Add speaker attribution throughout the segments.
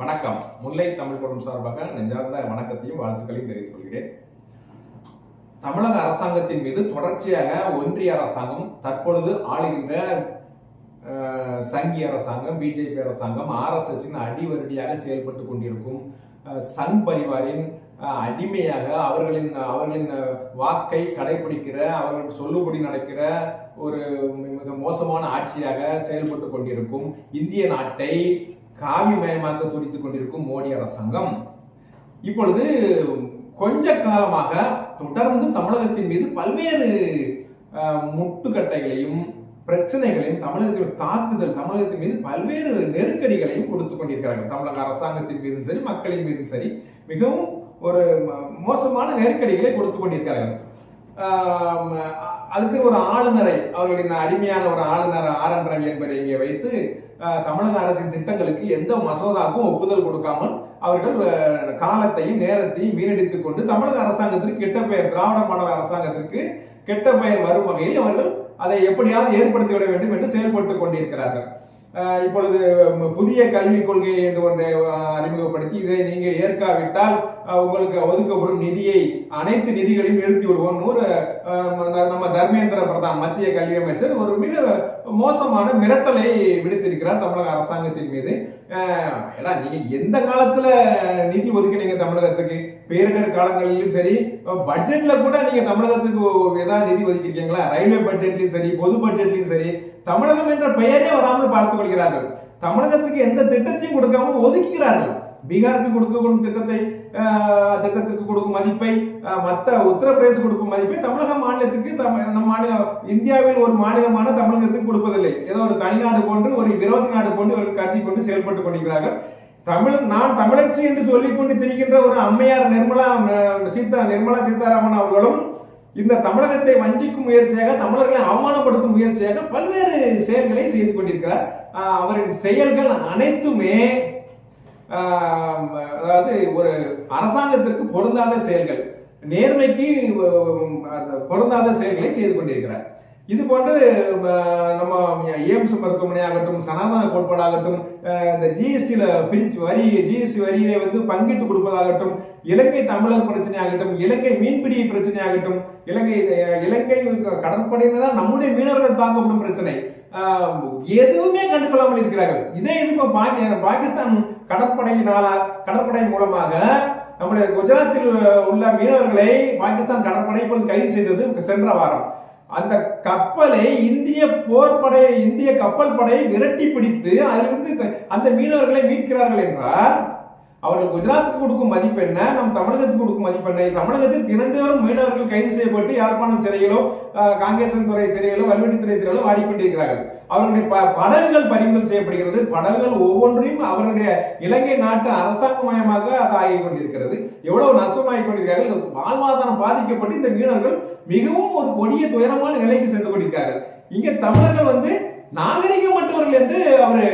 Speaker 1: வணக்கம். முல்லை தமிழ் குழுமம் சார்பாக நெஞ்சார்ந்த வணக்கத்தையும் வாழ்த்துக்களையும் தெரிவித்துக் கொள்கிறேன். தமிழக அரசாங்கத்தின் மீது தொடர்ச்சியாக ஒன்றிய அரசாங்கம் தற்பொழுது ஆளுகின்ற சங்கி அரசாங்கம் பிஜேபி அரசாங்கம் ஆர்எஸ்எஸ்ஸின் அடிவருடியாக செயல்பட்டு கொண்டிருக்கும் சங் பரிவாரின் அடிமையாக அவர்களின் அவர்களின் வாக்கை கடைபிடிக்கிற அவர்கள் சொல்லுபடி நடக்கிற ஒரு மிக மோசமான ஆட்சியாக செயல்பட்டு கொண்டிருக்கும் இந்திய நாட்டை காவிமயமாக்க துடித்துக் கொண்டிருக்கும் மோடி அரசாங்கம். இப்பொழுது கொஞ்ச காலமாக தொடர்ந்து தமிழகத்தின் மீது பல்வேறு முட்டுக்கட்டைகளையும் பிரச்சனைகளையும் தமிழகத்தின் தாக்குதல் தமிழகத்தின் மீது பல்வேறு நெருக்கடிகளையும் கொடுத்து கொண்டிருக்கிறார்கள். தமிழக அரசாங்கத்தின் மீதும் சரி மக்களின் மீதும் சரி மிகவும் ஒரு ம- மோசமான நெருக்கடிகளை கொடுத்து கொண்டிருக்கிறார்கள். அதுக்கு ஒரு ஆளுநரை அவர்களுடைய அடிமையான ஒரு ஆளுநர் ஆர் என் ரவி என்பதை இங்கே வைத்து தமிழக அரசின் திட்டங்களுக்கு எந்த மசோதாவுக்கும் ஒப்புதல் கொடுக்காமல் அவர்கள் காலத்தையும் நேரத்தையும் வீணடித்துக் கொண்டு தமிழக அரசாங்கத்திற்கு கெட்ட பெயர் திராவிட மாடல் அரசாங்கத்திற்கு கெட்ட பெயர் வரும் வகையில் அவர்கள் அதை எப்படியாவது ஏற்படுத்தி விட வேண்டும் என்று செயல்பட்டு கொண்டிருக்கிறார்கள். இப்பொழுது புதிய கல்விக் கொள்கை என்று ஒன்றை அறிமுகப்படுத்தி இதை நீங்கள் ஏற்காவிட்டால் உங்களுக்கு ஒதுக்கப்படும் நிதியை அனைத்து நிதிகளையும் நிறுத்தி விடுவோம் ஒரு நம்ம- தர்மேந்திர பிரதான் மத்திய கல்வி அமைச்சர் ஒரு மிக மோசமான மிரட்டலை விடுத்திருக்கிறார் தமிழக அரசாங்கத்தின் மீது. ஏன்னா நீங்க எந்த காலத்துல நிதி ஒதுக்கினீங்க தமிழகத்துக்கு? பேரிடர் காலங்களிலும் சரி பட்ஜெட்ல கூட நீங்க தமிழகத்துக்கு ஏதாவது நிதி ஒதுக்கிருக்கீங்களா ரயில்வே பட்ஜெட்லயும் சரி பொது பட்ஜெட்லயும் சரி தமிழகம் என்ற பெயரே வராமல் பார்த்துக் கொள்கிறார்கள். தமிழகத்துக்கு எந்த திட்டத்தையும் கொடுக்காம ஒதுக்குகிறார்கள். பீகாருக்கு கொடுக்கும் திட்டத்தை திட்டத்துக்கு திட்டத்திற்கு கொடுக்கும் மதிப்பை மற்ற உத்தரப்பிரதேச கொடுக்கும் மதிப்பை தமிழக மாநிலத்துக்கு தமிழ் நம் மாநிலம் இந்தியாவில் ஒரு மாநிலமான தமிழகத்துக்கு கொடுப்பதில்லை. ஏதோ ஒரு தனிநாடு போன்று ஒரு விரோதி நாடு போன்று இவர்கள் கருதி கொண்டு செயல்பட்டு கொண்டிருக்கிறார்கள். தமிழ் நான் தமிழச்சி என்று சொல்லிக்கொண்டு திரிகின்ற ஒரு அம்மையார் நிர்மலா சீதா நிர்மலா சீதாராமன் அவர்களும் இந்த தமிழகத்தை வஞ்சிக்கும் முயற்சியாக தமிழர்களை அவமானப்படுத்தும் முயற்சியாக பல்வேறு செயல்களை செய்து கொண்டிருக்கிறார். அவரின் செயல்கள் அனைத்துமே அதாவது ஒரு அரசாங்கத்திற்கு பொருந்தாத செயல்கள் நேர்மைக்கு பொருந்தாத செயல்களை செய்து கொண்டிருக்கிறார். இது போன்று நம்ம ஏம்ஸ் மருத்துவமனை ஆகட்டும் சனாதன கோட்பாடாகட்டும் இந்த ஜிஎஸ்டியில் பிரிச்சு வரி ஜிஎஸ்டி வரியை வந்து பங்கிட்டு கொடுப்பதாகட்டும் இலங்கை தமிழர் பிரச்சனை ஆகட்டும் இலங்கை மீன்பிடி பிரச்சனை ஆகட்டும் இலங்கை இலங்கை கடற்படையினர் நம்முடைய மீனவர்கள் தாக்கப்படும் பிரச்சனை. எதுவுமே கண்டுகொள்ளாமல் இருக்கிறார்கள். இதே இதுக்கு பாகிஸ்தான் கடற்படையினால கடற்படை மூலமாக நம்முடைய குஜராத்தில் உள்ள மீனவர்களை பாகிஸ்தான் கடற்படை கைது செய்தது சென்ற வாரம். அந்த கப்பலை இந்திய போர்படை இந்திய கப்பல் படையை விரட்டி பிடித்து அதிலிருந்து த- அந்த மீனவர்களை மீட்கிறார்கள் என்றால் அவர்கள் குஜராத்துக்கு கொடுக்கும் மதிப்பு என்ன? நம் தமிழகத்துக்கு கொடுக்கும் மதிப்பு என்ன? தமிழகத்தில் தினந்தோறும் மீனவர்கள் கைது செய்யப்பட்டு யாழ்ப்பாணம் சிறையிலோ காங்கேசன் துறை சிறையிலோ வல்வெட்டித்துறை சிறையிலோ வாடிக்கொண்டிருக்கிறார்கள் அவர்களுடைய ப- படகுகள் பறிமுதல் செய்யப்படுகிறது. படகுகள் ஒவ்வொன்றையும் அவர்களுடைய இலங்கை நாட்டு அரசாங்கமயமாக அது ஆகி கொண்டிருக்கிறது. எவ்வளவு நஷ்டமாகி கொண்டிருக்கிறார்கள்? வாழ்வாதாரம் பாதிக்கப்பட்டு இந்த மீனவர்கள் மிகவும் ஒரு கொடிய துயரமான நிலைக்கு சென்று கொண்டிருக்கிறார்கள் இங்க தமிழர்கள் வந்து நாகரிகமற்றவர்கள் என்று அவர்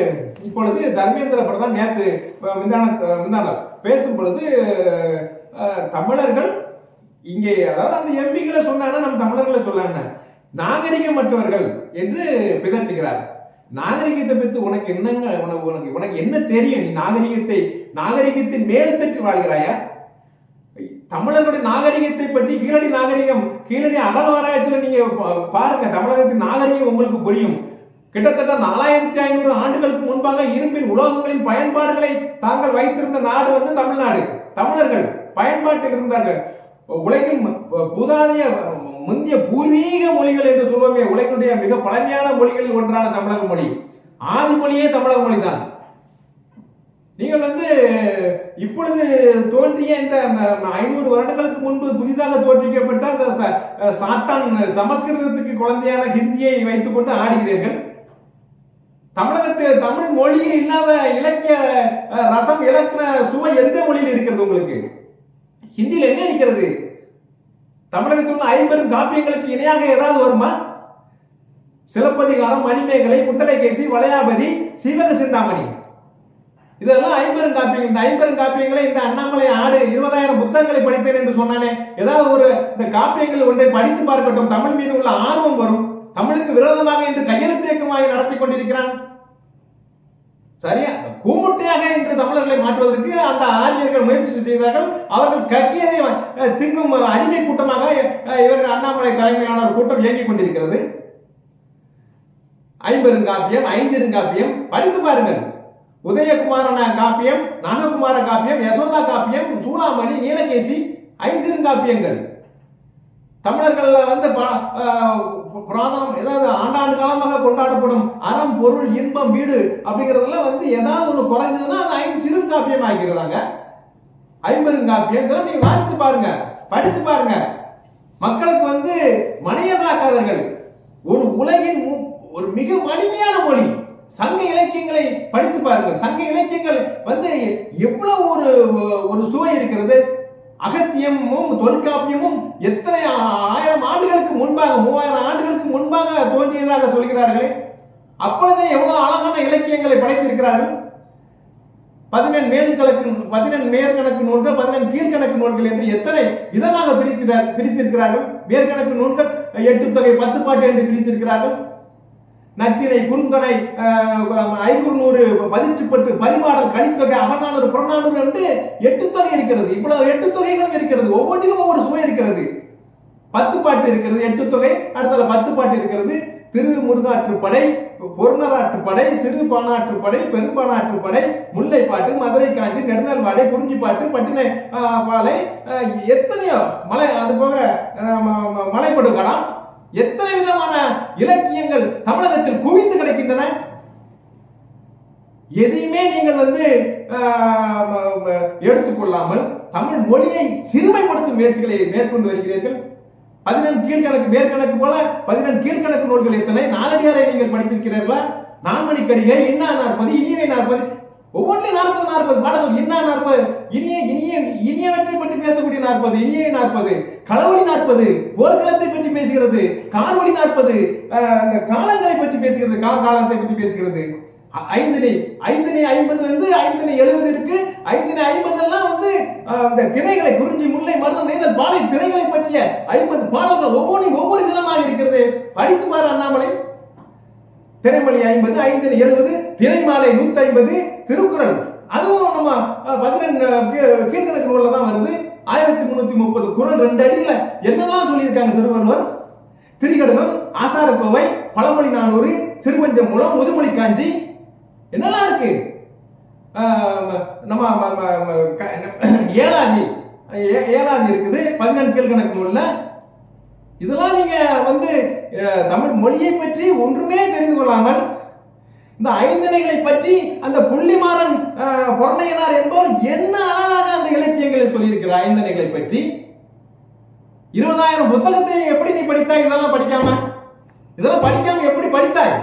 Speaker 1: இப்பொழுது தர்மேந்திர பிரதான் நேத்து மிந்தான முந்தான பேசும் பொழுது தமிழர்கள் இங்கே அதாவது அந்த எம்பிகளை சொன்னாங்கன்னா நம்ம தமிழர்களை சொல்லாங்க நாகரிகமற்றவர்கள் என்று பிதற்றுகிறார். நாகரிகத்தை பற்றி உனக்கு என்னங்க உனக்கு உனக்கு உனக்கு என்ன தெரியும்? நீ நாகரிகத்தை நாகரிகத்தின் மேல் தட்டி வாழ்கிறாயா? தமிழர்களுடைய நாகரிகத்தை பற்றி கீழடி நாகரிகம் கீழடி அகழ்வாராய்ச்சியில் நீங்க பாருங்க. தமிழகத்தின் நாகரிகம் உங்களுக்கு புரியும். கிட்டத்தட்ட நாலாயிரத்தி ஐநூறு ஆண்டுகளுக்கு முன்பாக இரும்பின் உலோகங்களின் பயன்பாடுகளை தாங்கள் வைத்திருந்த நாடு வந்து தமிழ்நாடு. தமிழர்கள் பயன்பாட்டில் இருந்தார்கள். உலகின் புதாதிய புதாதைய முந்தைய பூர்வீக மொழிகள் என்று சொல்வோமே உலகினுடைய மிக பழமையான மொழிகளில் ஒன்றான தமிழக மொழி. ஆதி மொழியே தமிழக மொழிதான். நீங்கள் வந்து இப்பொழுது தோன்றிய இந்த ஐநூறு வருடங்களுக்கு முன்பு புதிதாக தோற்றுவிக்கப்பட்ட அந்த சாத்தான் சமஸ்கிருதத்துக்கு குழந்தையான ஹிந்தியை வைத்துக்கொண்டு ஆடுகிறீர்கள். தமிழகத்தில் தமிழ் மொழியில் இல்லாத இலக்கிய ரசம் இலக்கண சுவை எந்த மொழியில் இருக்கிறது உங்களுக்கு? ஹிந்தியில் என்ன இருக்கிறது? தமிழகத்தில் உள்ள ஐம்பெரும் காப்பியங்களுக்கு இணையாக ஏதாவது வருமா? சிலப்பதிகாரம் மணிமேகலை குண்டலைகேசி வளையாபதி சீவக சிந்தாமணி. இதெல்லாம் ஐம்பெரும் காப்பியங்கள். இந்த ஐம்பெரும் காப்பியங்களை இந்த அண்ணாமலை ஆடு இருபதாயிரம் புத்தகங்களை படித்தேன் என்று சொன்னானே. ஏதாவது ஒரு இந்த காப்பியங்கள் ஒன்றை படித்து பார்க்கட்டும். தமிழ் மீது உள்ள ஆர்வம் வரும். தமிழுக்கு விரோதமாக இன்று கையெழுத்து இயக்கமாக நடத்தி கொண்டிருக்கிறான். சரியா? கூமுட்டையாக இன்று என்று தமிழர்களை மாற்றுவதற்கு அந்த ஆரியர்கள் முயற்சி செய்தார்கள். அவர்கள் கக்கியதை திங்கும் அடிமை கூட்டமாக இவர்கள் அண்ணாமலை தலைமையிலான ஒரு கூட்டம் இயங்கிக் கொண்டிருக்கிறது. ஐம்பெருங்காப்பியம் ஐந்திருங்காப்பியம் படித்து பாருங்கள். உதயகுமாரன காப்பியம் நாககுமார காப்பியம் யசோதா காப்பியம் சூளாமணி நீலகேசி ஐஞ்சிருங்காப்பியங்கள் தமிழர்கள் வந்து புராதனம் ஏதாவது ஆண்டாண்டு காலமாக கொண்டாடப்படும் அறம் பொருள் இன்பம் வீடு அப்படிங்கறதெல்லாம் வந்து ஏதாவது ஒன்று குறைஞ்சதுன்னா அது ஐந்து சிறு காப்பியம் ஆக்கிடுறாங்க ஐம்பெருங்காப்பியம் இதெல்லாம் நீங்க வாசித்து பாருங்க. படிச்சு பாருங்க. மக்களுக்கு வந்து மனிதர்களாக்காதீர்கள் ஒரு உலகின் மு- ஒரு மிக வலிமையான மொழி. சங்க இலக்கியங்களை படித்து பாருங்கள். சங்க இலக்கியங்கள் வந்து எவ்வளவு ஒரு ஒரு சுவை இருக்கிறது? அகத்தியமும் தொல்காப்பியமும் எத்தனை ஆயிரம் ஆண்டுகளுக்கு முன்பாக மூவாயிரம் ஆண்டுகளுக்கு முன்பாக தோன்றியதாக சொல்கிறார்களே? அப்பொழுதே எவ்வளவு அழகான இலக்கியங்களை படைத்திருக்கிறார்கள்? பதினெண் மேல்கணக்கு பதினெண் மேற்கணக்கு நூல்கள் பதினெண் கீழ்கணக்கு நூல்கள் என்று எத்தனை விதமாக பிரித்து பிரித்திருக்கிறார்கள்? மேற்கணக்கு நூல்கள் எட்டு தொகை பத்து பாட்டு என்று பிரித்திருக்கிறார்கள். நற்றினை குறுந்தனை ஐநூறு பதிற்றுப்பட்டு பரிமாடல் கழித்தொகை அகநானூறு புறநானூறு என்று எட்டு தொகை இருக்கிறது. இவ்வளவு எட்டு தொகைகளும் இருக்கிறது. ஒவ்வொன்றிலும் ஒவ்வொரு சுவை இருக்கிறது. பத்து பாட்டு இருக்கிறது எட்டு தொகை. அடுத்தது பத்து பாட்டு இருக்கிறது. திரு முருகாற்றுப்படை பொருணராற்றுப்படை சிறு பானாற்றுப்படை பெரும்பானாற்றுப்படை முல்லைப்பாட்டு மதுரை காஞ்சி நெடுநல் வாடை குறிஞ்சி பாட்டு பட்டினை பாலை எத்தனையோ மலை அது போக மலைப்படுகடம் எத்தனை விதமான இலக்கியங்கள் தமிழகத்தில் குவிந்து கிடக்கின்றன? எதையுமே நீங்கள் வந்து ஆஹ், எடுத்துக்கொள்ளாமல் தமிழ் மொழியை சிறுமைப்படுத்தும் முயற்சிகளை மேற்கொண்டு வருகிறீர்கள். பதினெண் கீழ்கணக்கு மேற்கணக்கு போல பதினெண் கீழ்கணக்கு நூல்கள் எத்தனை? நாலடியாரை நீங்கள் படித்திருக்கிறீர்களா? நான்மணிக்கடிகை இன்னா நாற்பது இனியவை நாற்பது ஒவ்வொன்றிலும் நாற்பது நாற்பது பாடல்கள். என்ன நாற்பது? இனிய இனிய இனியவற்றை பற்றி பேசக்கூடிய நாற்பது இனிய நாற்பது. களவழி நாற்பது போர்க்களத்தை பற்றி பேசுகிறது. கார்வழி நாற்பது இந்த காலங்களை பற்றி பேசுகிறது. கால காலத்தை பற்றி பேசுகிறது. ஐ- ஐந்தினை ஐந்தினை ஐம்பது வந்து ஐந்தினை எழுபது இருக்கு. ஐந்தினை ஐம்பது எல்லாம் வந்து இந்த திரைகளை குறிஞ்சி முல்லை மருதம் நெய்தல் பாலை திரைகளை பற்றிய ஐம்பது பாடல்கள் ஒவ்வொன்றும் ஒவ்வொரு விதமாக இருக்கிறது. படித்து பாரு அண்ணாமலை. திரைமொழி ஐம்பது ஐந்தினை எழுபது திரைமாலை நூத்தி ஐம்பது திருக்குறள். அதுவும் நம்ம பதினெண்டு கீழ்கணக்கு நூலில் தான் வருது. ஆயிரத்தி முன்னூத்தி முப்பது குரல் ரெண்டு அடியில என்னெல்லாம் சொல்லியிருக்காங்க திருவள்ளுவர்? திரிகடகம் ஆசாரக்கோவை பழமொழி நானூறு திருவஞ்சம் மூலம் முதுமொழி காஞ்சி. என்னெல்லாம் இருக்கு? நம்ம க- ஏழாதி ஏ- ஏழாதி இருக்குது பதினெண்டு கீழ்கணக்கு நூலில். இதெல்லாம் நீங்க வந்து தமிழ் மொழியை பற்றி ஒன்றுமே தெரிந்து கொள்ளாமல் இந்த ஐந்தனைகளை பற்றி அந்த புள்ளிமாறன் பொருணையனார் என்பவர் என்ன அழகாக அந்த இலக்கியங்களை சொல்லியிருக்கிறார் ஐந்தனைகளை பற்றி? இருபதாயிரம் புத்தகத்தை எப்படி நீ படித்தாய்? இதெல்லாம் படிக்காம? இதெல்லாம் படிக்காம எப்படி படித்தாய்?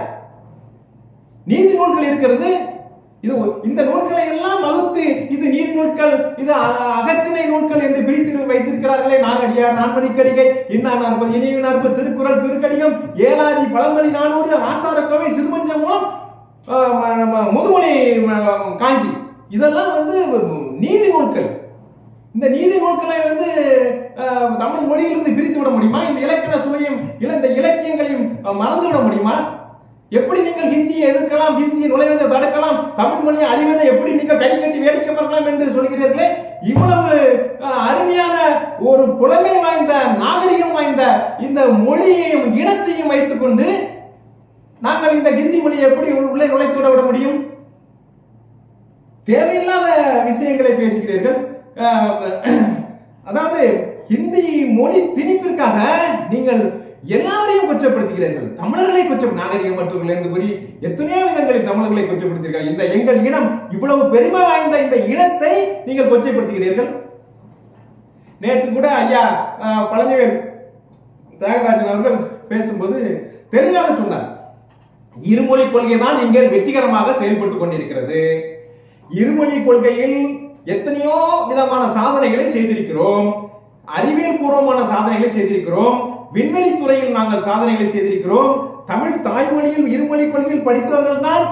Speaker 1: நீதி நூல்கள் இருக்கிறது. இது இந்த நூல்களை எல்லாம் வகுத்து இது நீதி நூல்கள் இது அ- அகத்திணை நூல்கள் என்று பிரித்து வைத்திருக்கிறார்களே. நானடியார் நான்மணி கடிகை இன்னா நாற்பது இனிவு நாற்பது திருக்குறள் திருக்கடிகம் ஏழாதி பழமொழி நானூறு ஆசார நம்ம முதுமொழி காஞ்சி. இதெல்லாம் வந்து நீதி நூல்கள். இந்த நீதி நூல்களை வந்து தமிழ் மொழியிலிருந்து பிரித்து விட முடியுமா? இந்த இலக்கண சுவையும் இந்த இலக்கியங்களையும் மறந்து விட முடியுமா? எப்படி நீங்கள் ஹிந்தியை எதிர்க்கலாம்? ஹிந்தி நுழைவதை தடுக்கலாம்? தமிழ் மொழியை அழிவதை எப்படி நீங்கள் கை கட்டி வேடிக்கை பார்க்கலாம் என்று சொல்கிறீர்களே? இவ்வளவு அருமையான ஒரு புலமை வாய்ந்த நாகரிகம் வாய்ந்த இந்த மொழியையும் இனத்தையும் வைத்துக்கொண்டு நாங்கள் இந்த ஹிந்தி மொழியை எப்படி உள்ளே நுழைத்து விட விட முடியும்? தேவையில்லாத விஷயங்களை பேசுகிறீர்கள். அதாவது ஹிந்தி மொழி திணிப்பிற்காக நீங்கள் எல்லாரையும் கொச்சப்படுத்துகிறீர்கள் தமிழர்களை கொச்சம் நாகரிகமற்றவர்கள் என்று கூறி எத்தனையோ விதங்களில் தமிழர்களை கொச்சப்படுத்தீர்கள் இந்த எங்கள் இனம் இவ்வளவு பெருமை வாய்ந்த இந்த இனத்தை நீங்கள் கொச்சைப்படுத்துகிறீர்கள். நேற்று கூட ஐயா பழனிவேல் தியாகராஜன் அவர்கள் பேசும்போது தெளிவாக சொன்னார். இருமொழி கொள்கை தான் இங்கே வெற்றிகரமாக செயல்பட்டுக் கொண்டிருக்கிறது. இருமொழி கொள்கையில் எத்தனையோ விதமான சாதனைகளை செய்திருக்கிறோம். அறிவியல் பூர்வமான சாதனைகளை செய்திருக்கிறோம். விண்வெளி துறையில் நாங்கள் சாதனைகளை செய்திருக்கிறோம். தமிழ் தாய்மொழியில் இருமொழி கொள்கையில் படித்தவர்கள் தான்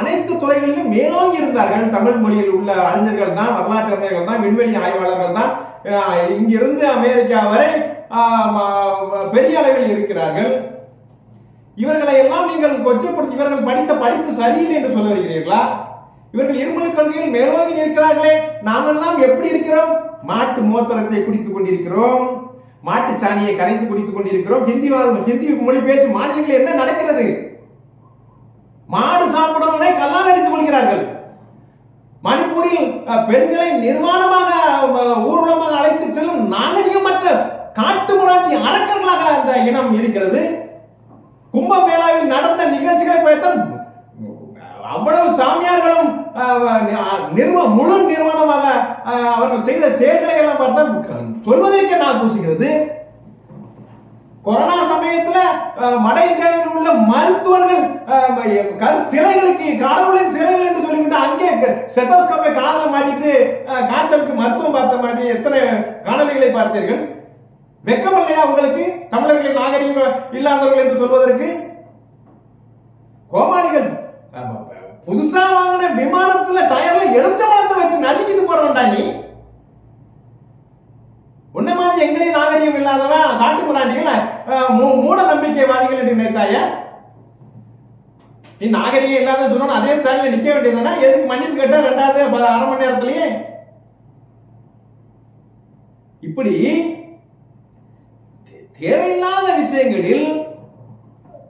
Speaker 1: அனைத்து துறைகளிலும் மேலோங்கி இருந்தார்கள். தமிழ் மொழியில் உள்ள அறிஞர்கள் தான் வரலாற்று அறிஞர்கள் தான் விண்வெளி ஆய்வாளர்கள் தான் இங்கிருந்து அமெரிக்கா வரை பெரிய அளவில் இருக்கிறார்கள். இவர்களை எல்லாம் நீங்கள் கொச்சப்படுத்தி இவர்கள் படித்த படிப்பு சரியில்லை என்று சொல்ல வருகிறீர்களா இவர்கள் இருமல் கொள்கையில் மேலோங்கி நிற்கிறார்களே நாமெல்லாம் எப்படி இருக்கிறோம்? மாட்டு மோத்திரத்தை குடித்துக் கொண்டிருக்கிறோம். மாட்டு சாணியை கரைத்து குடித்துக் கொண்டிருக்கிறோம். ஹிந்தி ஹிந்தி மொழி பேசும் மாநிலங்களில் என்ன நடக்கிறது? மாடு சாப்பிடுவதை கல்லால் அடித்துக் கொள்கிறார்கள். மணிப்பூரில் பெண்களை நிர்வாணமாக ஊர்வலமாக அழைத்து செல்லும் நாகரிகமற்ற காட்டு முராட்டி அரக்கர்களாக அந்த இனம் இருக்கிறது. கும்பமேளாவில் நடந்த நிகழ்ச்சிகளை பார்த்தால் அவ்வளவு சாமியார்களும் அஹ், நிர்வ முழு நிர்வாணமாக அவர்கள் செய்த செயல்களை எல்லாம் பார்த்தால் சொல்வதற்கே நான் பூசுகிறது. கொரோனா சமயத்துல வட இந்தியாவில் உள்ள மருத்துவர்கள் சிலைகளுக்கு கடவுளின் சிலைகள் என்று சொல்லிவிட்டு அங்கே ஸ்டெத்தோஸ்கோப்பை காதல மாட்டிட்டு காய்ச்சலுக்கு மருத்துவம் பார்த்த மாதிரி எத்தனை காணொலிகளை பார்த்தீர்கள்? வெக்கம் இல்லையா உங்களுக்கு? தமிழர்களின் நாகரிகம் இல்லாதவர்கள் என்று சொல்வதற்கு? கோமாளிகள் புதுசா வாங்கின விமானத்துல டயர்ல எலுமிச்சம்பழத்தை வச்சு நசுக்கிட்டு போறவன்டா நீ. உன்ன மாதிரி எங்களையும் நாகரிகம் இல்லாதவன் காட்டு முராண்டிகள் மூ- மூட நம்பிக்கைவாதிகள் என்று நினைத்தாய? நீ நாகரிகம் இல்லாத சொன்னா அதே ஸ்டாண்ட்ல நிக்க வேண்டியதுனா எதுக்கு மன்னிப்பு கேட்டா ரெண்டாவது அரை மணி நேரத்திலேயே? இப்படி தேவையில்லாத விஷயங்களில்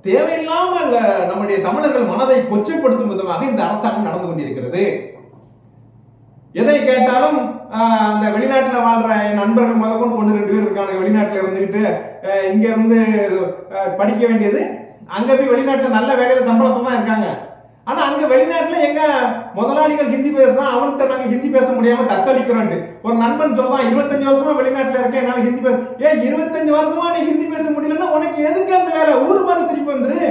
Speaker 1: தேவையில்லாமல் நம்முடைய தமிழர்கள் மனதை கொச்சைப்படுத்தும் விதமாக இந்த அரசாங்கம் நடந்து கொண்டிருக்கிறது. எதை கேட்டாலும் அந்த வெளிநாட்டில் வாழ்ற என் நண்பர்கள் கொண்டு ஒன்று ரெண்டு பேர் இருக்காங்க. வெளிநாட்டில் இருந்துக்கிட்டு இங்க இருந்து படிக்க வேண்டியது. அங்க போய் வெளிநாட்டில் நல்ல வேலையில சம்பளத்தை தான் இருக்காங்க. ஆனா அங்க வெளிநாட்டுல எங்க முதலாளிகள் ஹிந்தி பேசுனா அவன்கிட்ட நாங்க ஹிந்தி பேச முடியாம தத்தளிக்கிறோம் ஒரு நண்பன் சொல்றான் இருபத்தஞ்சு வருஷமா வெளிநாட்டுல இருக்கேன் என்னால ஹிந்தி பேச ஏன் இருபத்தஞ்சு வருஷமா நீ ஹிந்தி பேச முடியலன்னா உனக்கு எதுக்கு அந்த வேலை? ஊர் மாதிரி திருப்பி வந்துரு.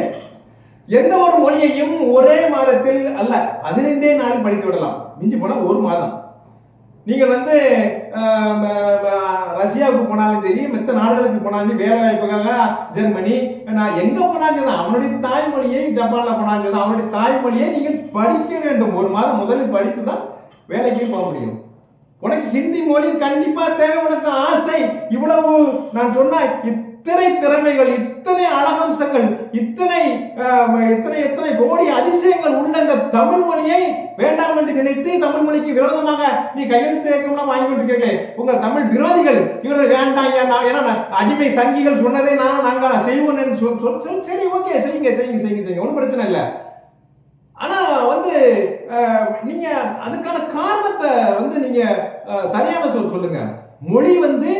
Speaker 1: எந்த ஒரு மொழியையும் ஒரே மாதத்தில் அல்ல பதினைந்தே நாளில் படித்து விடலாம். மிஞ்சி போனால் ஒரு மாதம். நீங்கள் வந்து ரஷ்யாவுக்கு போனாலும் சரி மற்ற நாடுகளுக்கு போனாலும் சரி, வேலை வாய்ப்புக்காக ஜெர்மனி நான் எங்க போனாலும் அவனுடைய தாய்மொழியை ஜப்பான்ல போனாலும் அவனுடைய தாய்மொழியை நீங்கள் படிக்க வேண்டும். ஒரு மாதம் முதலில் படித்து தான் வேலைக்கு போக முடியும். உனக்கு ஹிந்தி மொழி கண்டிப்பா தேவை உனக்கு ஆசை. இவ்வளவு நான் சொன்ன இத்தனை திறமைகள் இத்தனை அழகம்சங்கள் இத்தனை இத்தனை இத்தனை கோடி அதிசயங்கள் உள்ள இந்த தமிழ் மொழியை வேண்டாம் என்று நினைத்து தமிழ் மொழிக்கு விரோதமாக நீ கையெழுத்து இயக்கம்லாம் வாங்கி கொண்டிருக்கிறீர்களே. உங்கள் தமிழ் விரோதிகள் இவர்கள் வேண்டாம் நான் ஏன்னா அடிமை சங்கிகள் சொன்னதை நான் நாங்கள் செய்வோம் என்று சொல் சொல் சரி ஓகே செய்யுங்க செய்யுங்க செய்யுங்க செய்யுங்க. ஒன்றும் பிரச்சனை இல்லை. ஆனா வந்து நீங்க அதுக்கான காரணத்தை வந்து நீங்க சரியான சொல் சொல்லுங்க. மொழி வந்து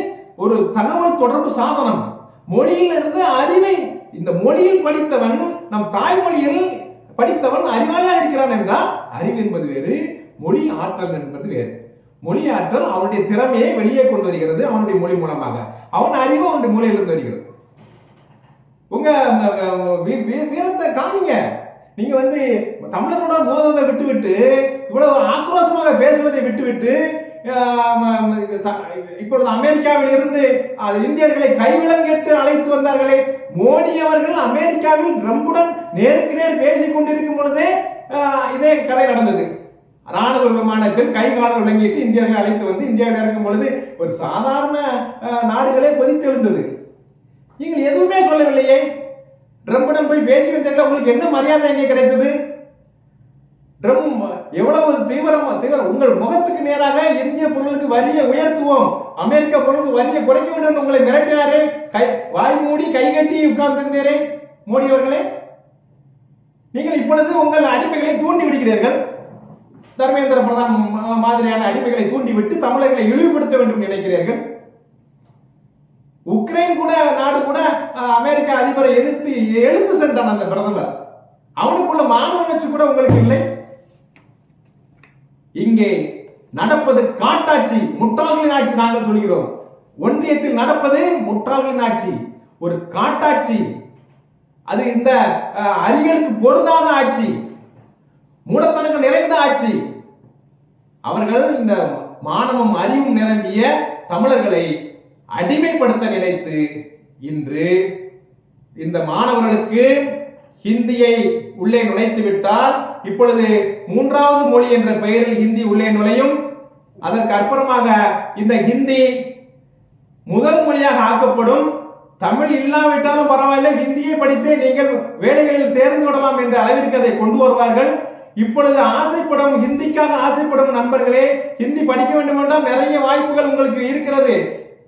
Speaker 1: ஒரு தகவல் தொடர்பு சாதனம். மொழியிலிருந்து அறிவை இந்த மொழியில் படித்தவன் நம் தாய்மொழியில் படித்தவன் அறிவாளியாக இருக்கிறான் என்றால் அறிவு என்பது வேறு மொழி ஆற்றல் என்பது வேறு. மொழி ஆற்றல் அவனுடைய திறமையை வெளியே கொண்டு வருகிறது அவனுடைய மொழி மூலமாக. அவன் அறிவு அவனுடைய மொழியிலிருந்து வருகிறது. உங்க வீ- வீ- வீரத்தை காமிங்க. நீங்க வந்து தமிழர்களோட மோதுவதை விட்டுவிட்டு இவ்வளவு ஆக்ரோஷமாக பேசுவதை விட்டுவிட்டு இப்பொழுது அமெரிக்காவில் இருந்து அது இந்தியர்களை கைவிலங்கிட்டு அழைத்து வந்தார்களே மோடி அவர்கள் அமெரிக்காவில் ட்ரம்புடன் நேருக்கு நேர் பேசிக் கொண்டிருக்கும் பொழுதே இதே கதை நடந்தது. ராணுவ விமானத்தில் கை கால் விளங்கிட்டு இந்தியர்களை அழைத்து வந்து இந்தியாவில் இறக்கும் பொழுது ஒரு சாதாரண நாடுகளே கொதித்தெழுந்தது. நீங்கள் எதுவுமே சொல்லவில்லையே? ட்ரம்புடன் போய் பேசி வந்தீங்களா உங்களுக்கு என்ன மரியாதை எங்கே கிடைத்தது? ட்ரம் எவ்வளவு தீவிரமா தீவிரம் உங்கள் முகத்துக்கு நேராக இந்திய பொருளுக்கு வரியை உயர்த்துவோம். அமெரிக்க பொருளுக்கு வரியை குறைக்க வேண்டும் உங்களை மிரட்டினாரே. கை வாய் மூடி கை கட்டி உட்கார்ந்திருந்தீரே மோடி அவர்களே. நீங்கள் இப்பொழுது உங்கள் அடிமைகளை தூண்டி விடுகிறீர்கள். தர்மேந்திர பிரதான் மாதிரியான அடிமைகளை தூண்டிவிட்டு தமிழர்களை இழிவுபடுத்த வேண்டும் நினைக்கிறீர்கள். உக்ரைன் கூட நாடு கூட அமெரிக்க அதிபரை எதிர்த்து எழுந்து சென்றான் அந்த பிரதமர். அவனுக்குள்ள மாணவ உணர்ச்சி கூட உங்களுக்கு இல்லை. இங்கே நடப்பது காட்டாட்சி முட்டாள்களின் ஆட்சி நாங்கள் சொல்கிறோம். ஒன்றியத்தில் நடப்பது முட்டாள்களின் ஆட்சி. ஒரு காட்டாட்சி அது இந்த அறிவியலுக்கு பொருந்தாத ஆட்சி. மூடத்தனங்கள் நிறைந்த ஆட்சி. அவர்கள் இந்த மானமும் அறிவும் நிரம்பிய தமிழர்களை அடிமைப்படுத்த நினைத்து இன்று இந்த மாணவர்களுக்கு ஹிந்தியை உள்ளே நுழைத்து விட்டால் இப்பொழுது மூன்றாவது மொழி என்ற பெயரில் ஹிந்தி உள்ளே நுழையும். அதற்கு அப்புறமாக இந்த ஹிந்தி முதல் மொழியாக ஆக்கப்படும். தமிழ் இல்லாவிட்டாலும் பரவாயில்லை ஹிந்தியை படித்தே நீங்கள் வேலைகளில் சேர்ந்து விடலாம் என்ற அளவிற்கு அதை கொண்டு வருவார்கள். இப்பொழுது ஆசைப்படும் ஹிந்திக்காக ஆசைப்படும் நண்பர்களே ஹிந்தி படிக்க வேண்டும் என்றால் நிறைய வாய்ப்புகள் உங்களுக்கு இருக்கிறது.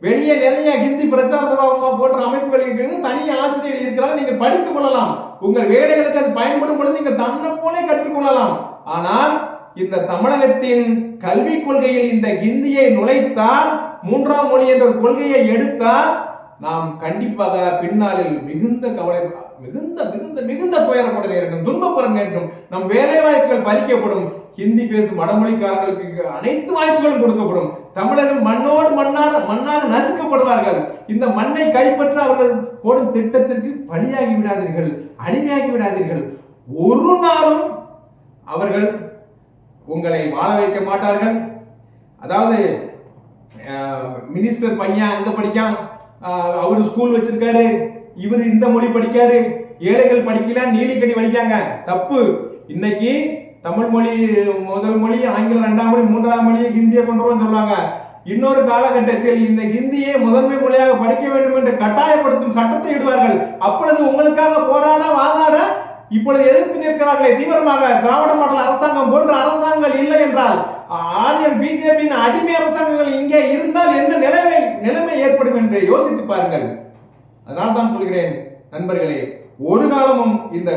Speaker 1: வெளியே நிறைய ஹிந்தி பிரச்சார சபா போன்ற அமைப்புகள் இருக்கிறது. தனி ஆசிரியர்கள் இருக்கிறாங்க நீங்க படித்துக் கொள்ளலாம். உங்கள் வேலைகளுக்கு அது பயன்படும் பொழுது நீங்க தன்னை போலே கற்றுக்கொள்ளலாம். ஆனால் இந்த தமிழகத்தின் கல்விக் கொள்கையில் இந்த ஹிந்தியை நுழைத்தால் மூன்றாம் மொழி என்ற ஒரு கொள்கையை எடுத்தால் நாம் கண்டிப்பாக பின்னாளில் மிகுந்த கவலை மிகுந்த மிகுந்த மிகுந்த துயரப்பட நேரிடும் துன்பப்பட நேரிடும். நம் வேலை வாய்ப்புகள் பறிக்கப்படும். ஹிந்தி பேசும் வடமொழிக்காரர்களுக்கு அனைத்து வாய்ப்புகளும் கொடுக்கப்படும். தமிழர்கள் மண்ணோடு மண்ணாக மண்ணாக நசுக்கப்படுவார்கள். இந்த மண்ணை கைப்பற்ற அவர்கள் போடும் திட்டத்திற்கு பலியாகி விடாதீர்கள் அடிமையாகி விடாதீர்கள். ஒரு நாளும் அவர்கள் உங்களை வாழ வைக்க மாட்டார்கள். அதாவது மினிஸ்டர் பையன் அங்க படிக்கான் அவரு ஸ்கூல் வச்சிருக்காரு இவர் இந்த மொழி படிக்காரு ஏழைகள் படிக்கல நீலிக்கடி படிக்காங்க. தப்பு. இன்னைக்கு தமிழ் மொழி முதல் மொழி ஆங்கிலம் ரெண்டாம் மொழி மூன்றாம் மொழி ஹிந்தியை கொண்டு சொல்லுவாங்க. இன்னொரு காலகட்டத்தில் இந்த ஹிந்தியை முதன்மை மொழியாக படிக்க வேண்டும் என்று கட்டாயப்படுத்தும் சட்டத்தை இடுவார்கள். அப்பொழுது உங்களுக்காக போராட வாதாட இப்பொழுது எதிர்த்து நிற்கிறார்களே தீவிரமாக திராவிட மாடல் அரசாங்கம் போன்ற அரசாங்கங்கள் இல்லை என்றால் ஆரியர் பிஜேபியின் அடிமை அரசாங்கங்கள் இங்கே இருந்தால் என்ன நிலைமை நிலைமை ஏற்படும் என்று யோசித்து பாருங்கள். அதனால்தான் சொல்கிறேன் நண்பர்களே ஒரு காலமும் இந்த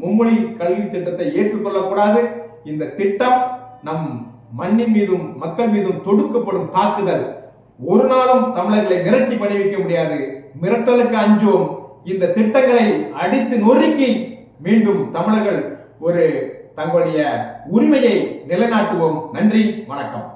Speaker 1: மும்மொழி கல்வி திட்டத்தை ஏற்றுக்கொள்ளக்கூடாது. இந்த திட்டம் நம் மண்ணின் மீதும் மக்கள் மீதும் தொடுக்கப்படும் தாக்குதல். ஒரு நாளும் தமிழர்களை மிரட்டி பணி வைக்க முடியாது. மிரட்டலுக்கு அஞ்சும் இந்த திட்டங்களை அடித்து நொறுக்கி மீண்டும் தமிழர்கள் ஒரு தங்களுடைய உரிமையை நிலைநாட்டுவோம். நன்றி வணக்கம்.